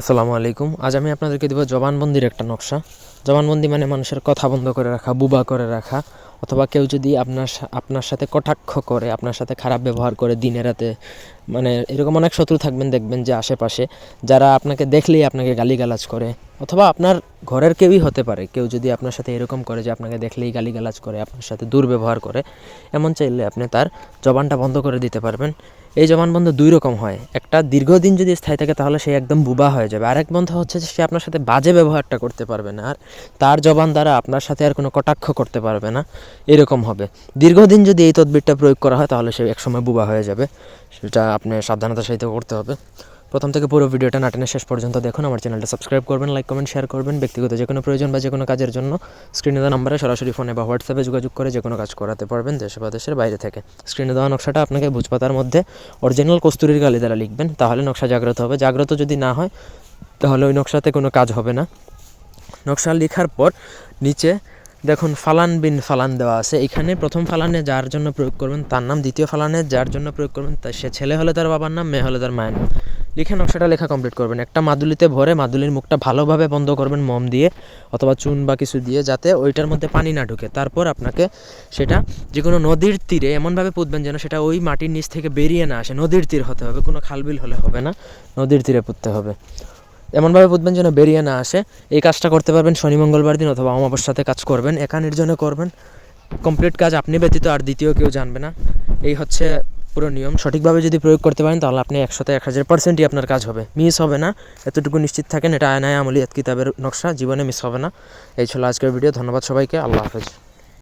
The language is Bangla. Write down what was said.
আসসালামু আলাইকুম। আজ আমি আপনাদেরকে দেবো জবানবন্দির একটা নকশা। জবানবন্দি মানে মানুষের কথা বন্ধ করে রাখা, বুবা করে রাখা, অথবা কেউ যদি আপনার আপনার সাথে কটাক্ষ করে, আপনার সাথে খারাপ ব্যবহার করে দিনে রাতে মানে এরকম অনেক শত্রু থাকবেন, দেখবেন যে আশেপাশে যারা আপনাকে দেখলেই আপনাকে গালিগালাজ করে। অথবা আপনার ঘরের কেউই হতে পারে। কেউ যদি আপনার সাথে এরকম করে যে আপনাকে দেখলেই গালিগালাজ করে, আপনার সাথে দুর্ব্যবহার করে, এমন চাইলে আপনি তার জবানটা বন্ধ করে দিতে পারবেন। এই জবান বন্ধ দুই রকম হয়। একটা দীর্ঘদিন যদি স্থায়ী থাকে তাহলে সে একদম বুবা হয়ে যাবে। আরেক বন্ধ হচ্ছে যে সে আপনার সাথে বাজে ব্যবহারটা করতে পারবে না আর তার জবান দ্বারা আপনার সাথে আর কোনো কটাক্ষ করতে পারবে না। এরকম হবে। দীর্ঘদিন যদি এই তদবিরটা প্রয়োগ করা হয় তাহলে সে একসময় বুবা হয়ে যাবে। সেটা আপনি সাবধানতার সাথে করতে হবে। প্রথম থেকে পুরো ভিডিওটা নাটনের শেষ পর্যন্ত দেখুন। আমার চ্যানেলটা সাবস্ক্রাইব করবেন লাইক কমেন্ট শেয়ার করবেন। ব্যক্তিগত যে কোনো প্রয়োজন বা যে কোনো কাজের জন্য স্ক্রিনে দেওয়া নম্বরে সরাসরি ফোনে বা হোয়াটসঅ্যাপে যোগাযোগ করে যে কোনো কাজ করাতে পারবেন দেশে বা দেশের বাইরে থেকে। স্ক্রিনে দেওয়া নকশাটা আপনাকে ভুজপাতার মধ্যে অরিজিনাল কস্তুরির গালি দ্বারা লিখবেন, তাহলে নকশা জাগ্রত হবে। জাগ্রত যদি না হয়, তাহলে ওই নকশাতে কোনো কাজ হবে না। নকশা লেখার পর নিচে দেখুন, ফালান বিন ফালান দেওয়া আছে। এখানে প্রথম ফালানে যার জন্য প্রয়োগ করবেন, তার নাম দ্বিতীয় ফালানে যার জন্য প্রয়োগ করবেন, তা সে ছেলে হলে তার বাবার নাম, মেয়ে হলে তার মায়ের নাম। লিখে নকশাটা লেখা কমপ্লিট করবেন। একটা মাদুলিতে ভরে মাদুলির মুখটা ভালোভাবে বন্ধ করবেন মম দিয়ে অথবা চুন বা কিছু দিয়ে যাতে ওইটার মধ্যে পানি না ঢুকে। তারপর আপনাকে সেটা যে কোনো নদীর তীরে এমনভাবে পুঁতবেন যেন সেটা ওই মাটির নিচ থেকে বেরিয়ে না আসে। নদীর তীর হতে হবে, কোনো খালবিল হলে হবে না, নদীর তীরে পুঁততে হবে। এমনভাবে পুঁতবেন যেন বেরিয়ে না আসে। এই কাজটা করতে পারবেন শনি, মঙ্গলবার দিন অথবা অমাবস্যাতে কাজ করবেন একা নির্জনে করবেন। কমপ্লিট কাজ আপনি ব্যতীত আর দ্বিতীয় কেউ জানবে না। এই হচ্ছে পুরো নিয়ম সঠিকভাবে যদি প্রয়োগ করতে পারেন, তাহলে আপনি একশোতে এক হাজার পার্সেন্টই আপনার কাজ হবে। মিস হবে না। এতটুকু নিশ্চিত থাকেন, এটা আয়নায় আমলিয়াত কিতাবের নকশা, জীবনে মিস হবে না। এই ছিল আজকের ভিডিও ধন্যবাদ সবাইকে। আল্লাহ হাফেজ।